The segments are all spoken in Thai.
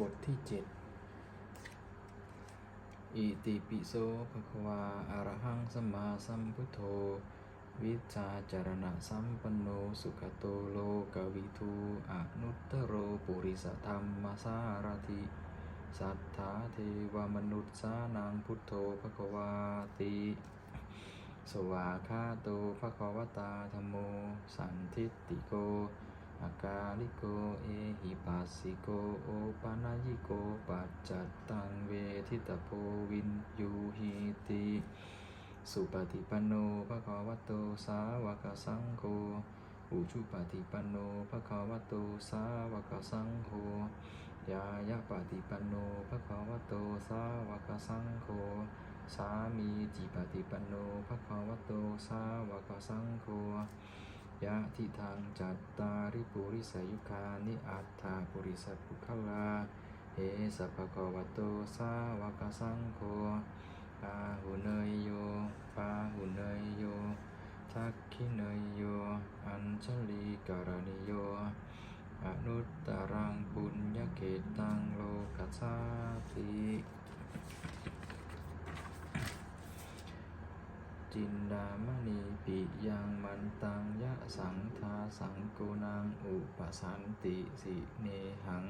บทที่เจ็ดอิติปิโสภควาอะรหังสัมมาสัมพุทโธ วิชาจารณะสัมปันโนสุขโตโลกวิทูอนุตตโรปุริสธรรมสารถิสัทธาเทวมนุษย์สานังพุทโธภควาติ สวาคาโตภควตาธรรมโม สันทิติโก อากาลิโก เอหิปัสสิโก โอปานายิโก ปัจจัตตังเวทิตโพวินยูหิติ สุปฏิปันโนภะคะวะโต สาวกสังโฆ อุชุปฏิปันโนภะคะวะโต สาวกสังโฆ ยายะปฏิปันโนภะคะวะโต สาวกสังโฆ สามีจิปฏิปันโนภะคะวะโต สาวกสังโฆ ยะทิทางจัตตาริปุริสยุคานิอัตถาปุริสปุคลาเอสัพพะวะโตสาวกสังโฆปาหุเนยโยปาหุเนยโยทักขิเนยโย อัญชลีการณิโย อนุตตรังปุญญเกตังโลกัสสาติ จินดามณีปิยังมันตังยะสังทาสังโกนังอุปสันติสิเนหัง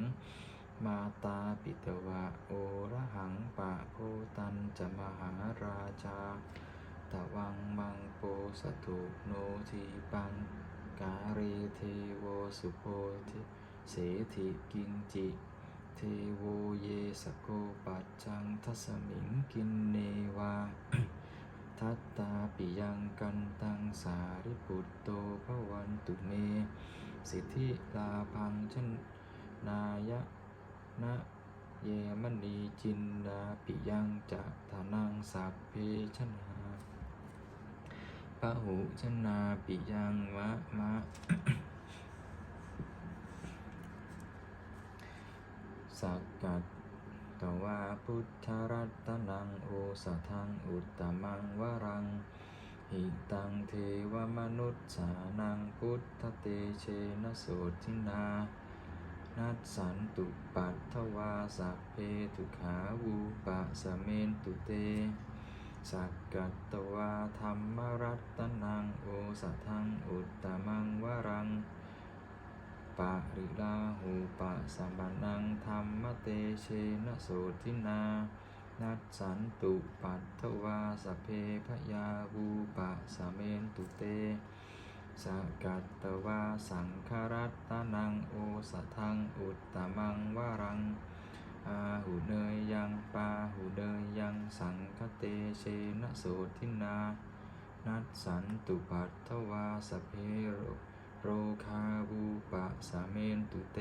มาตาปิตวะโอระหังปะโพตันจะมหาราชาตะวังมังโปสตุโนทีปังกาเรเทโวสุโพธิเสถิกินจิ เทโวเยสโกปัจจังทัสมิงกินเนวา ปิยังกันตังสาริปุตโตภวันตุเม สิทธิลาพังชนนายะนะเยมณีจินดาปิยังจะทานังสัพเพชนาปะหุชนาปิยังวะมะสักกัดตวาพุทธรัตนังโอสทังอุตตมังวรัง หิตังเทวมนุษย์สานังพุทธเตเชนะโสทินานัสสันตุปัตถวาสัพเพทุขาวูปะสเมนตุเต สักกัตตวาธรรมรัตนังโอสัทังอุตตมังวรังปะริลาหูปะสัมปนังธรรมเตเชนะโสทินา นัสสันตุปัตถวาสเพพยาวูปะสเมนตุเตสกัตตวาสังคารัตตานังโอสทังอุตตมังวารังอาหูเนยยังปาหูเนยยังสังคเตเชนะโสทินานัสสันตุปัตถวาสเพโรโรคาบูปะสเมนตุเต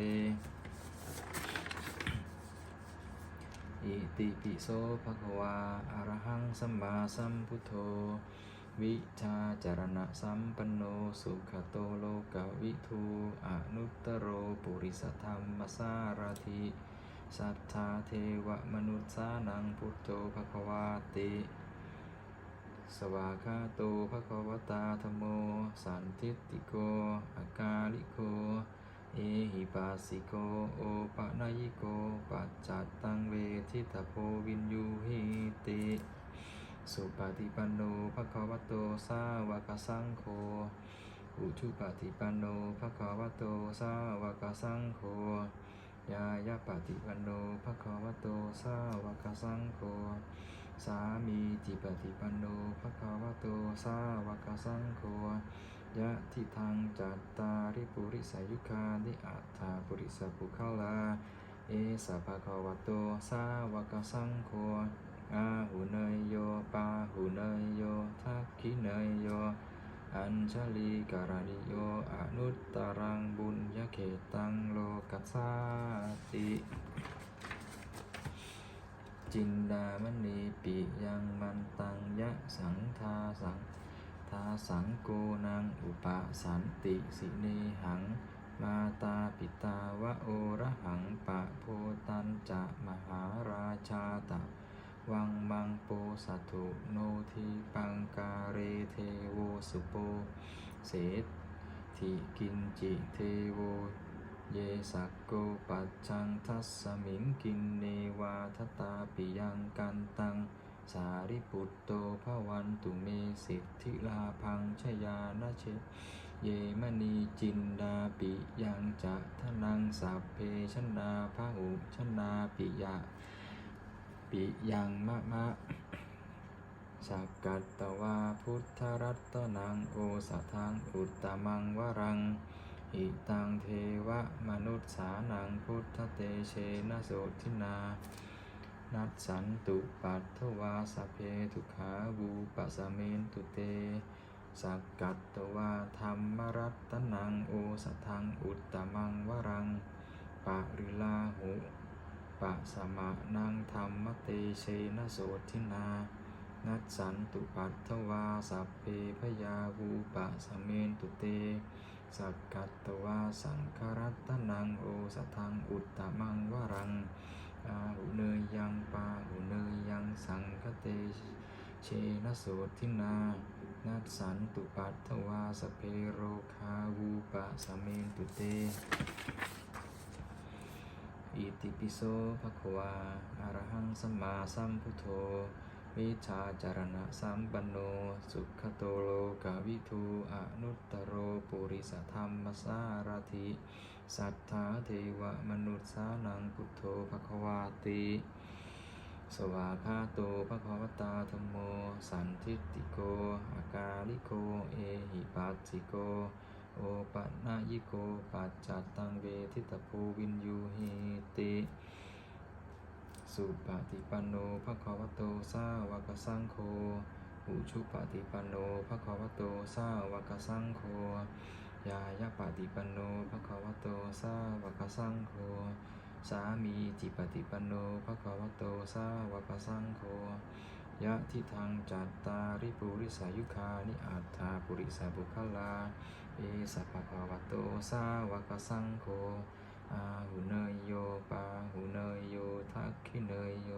อิติปิโสภะคะวาอะระหังสัมมาสัมพุทโธ วิชาจารณะสัมปันโนสุขโตโลกวิทูอนุตตโรปุริสธรรมสารถิสัทธาเทวมนุษย์สานังพุทโธภะคะวาติสวากาโตภะคะวตาธโม สันทิตติโก อากาลิโก เอหิปัสสิโกโอปะนายิโกปัจจัตตังเวทิตาโพวินยูหิติสุปฏิปันโนภะคะวะโตสาวกสังโฆอุชุปฏิปันโนภะคะวะโตสาวกสังโฆยายะปฏิปันโนภะคะวะโตสาวกสังโฆสามีจิปฏิปันโนภะคะวะโตสาวกสังโฆ ยะทิทางจัตตาริปุริสายุคานิอัตถาปุริสปุคลา เอสัพพะคะวะโต สาวกสังโฆ อาหูเนยโย ปาหูเนยโย ทักขิเนยโย อัญชลีการณิโย อนุตตรังบุญญเขตังโลกัสสาติจินดามณีปิยังมันตังยะสังทาสัง ทาสังโกนังอุปสันติสิเนหัง มาตาปิตาวะโอระหังปะโพตันจะมหาราชาตะ วังมังโปสัตุโนทีปังการเรเทโวสุโป เสถิกินจิเทโว เยสักโกปัจจังทัสสมิงกินเนวาทตาปิยังกันตัง สาริปุตโตภวันตุเมสิทธิลาพังชยานาเช เยมณีจินดาปิยังจะทนังสัพเพชนาพระหุชนาปิยะ ปิยังมะมะสักกัตตวาพุทธรัตนังโอสะทังอุตตมังวรัง อิตังเทวะมนุษย์สานังพุทธเตเชนะโสทินา นัสสันตุปัตถวาสเพทุขาวูปะสเมนตุเต สักกัตตวาธรรมรัตนังโอสทังอุตตมังวรังปะริลาหุปะสมะนังธรรมเตเชนะโสทินา นัสสันตุปัตถวาสัพเพพยาวูปะสเมนตุเต สักกัตตวาสังครัตนังโอสทังอุตตมังวรัง อาหุเนยยังปาหุเนยยังสังคเตเชนะโสทินานัสันตุปัตถวาสเพโรคาวูปะสเมนตุเต อิติปิโสภควาอารหังสัมมาสัมพุทโธ วิชาจารณะสัมปันโน สุขโตโลกาวิทูอนุตตโรปุริสธรรมสารถิ สัทธาเทวมนุษย์สานังพุทโธภควาติ สวาคาโตภควตาธรรมโม สันทิฏฐิโก อากาลิโก เอหิปัสสิโก โอปันนายิโก ปัจจัตตังเวทิตภูวินยูเหติ สุปฏิปันโนภควโตสาวกสังโฆอุชุปฏิปันโนภควโตสาวกสังโฆยายาปฏิปันโนภควโตสาวกสังโฆสามีจิปฏิปันโนภควโตสาวกสังโฆยะทิทางจัตตาริปุริสายุคานิอัตถาปุริสาบุคลา เอสัพพะวะโตสาวกสังโฆ อาหุเนยโยปาหุเนยโยทักขิเนยโย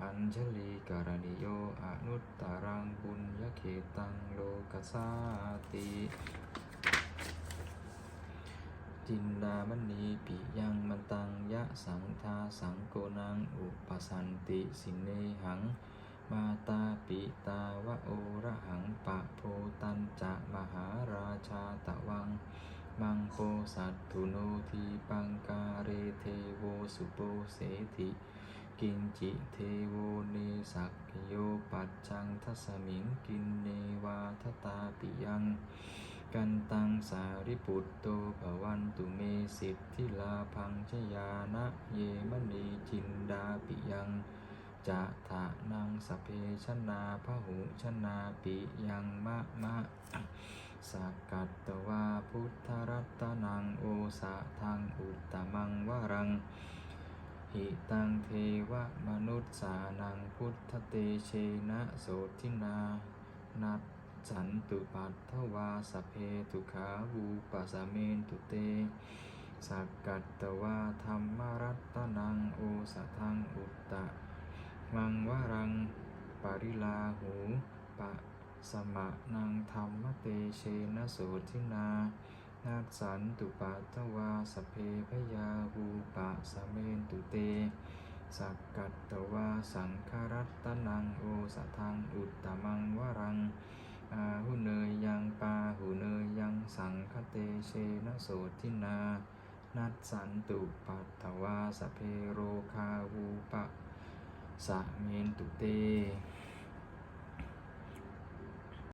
อัญชลีการณิโยอนุตตรังบุญยเขตังโลกัสสาติจินดามณีปิยังมันตังยะสังทาสังโกนังอุปสันติสินเนหัง มาตาปิตาวะโอระหังปะโพตันจะมหาราชาตะวัง มังโคสัตถุโนทีปังกาเรเทโวสุโปเสธิกินจิเทโวเนสักโยปัจจังทัสมิงกินเนวาทตาปิยัง กันตังสาริปุตโตภวันตุเมสิทธิลาพังชยานะเยมณีจินดาปิยังจะทะนังสพเพชนาพหุชนาปิยังมะมะ สักกัตตวาพุทธรัตนังโอสะทังอุตตมังวรัง หิตังเทวะมนุษย์สานังพุทธเตเชนะโสทินานัตสันตุปัตถวาสเพทุขาวูปะสะเมนตุเต สักกัตตวาธรรมรัตนังโอสะทังอุตตะมังวรัง ปริลาหูปะ สมะนังธรรมเตเชนะโสทินานัสสันตุปัตถวาสเพพยาหูปะสเมนตุเต สักกัตตวาสังคารัตนังโอสะทังอุตตมังวรัง อาหุเนยยังปาหุเนยยังสังคเตเชนะโสทินานัสสันตุปัตถวาสเพโรคาวูปะสะเมนตุเต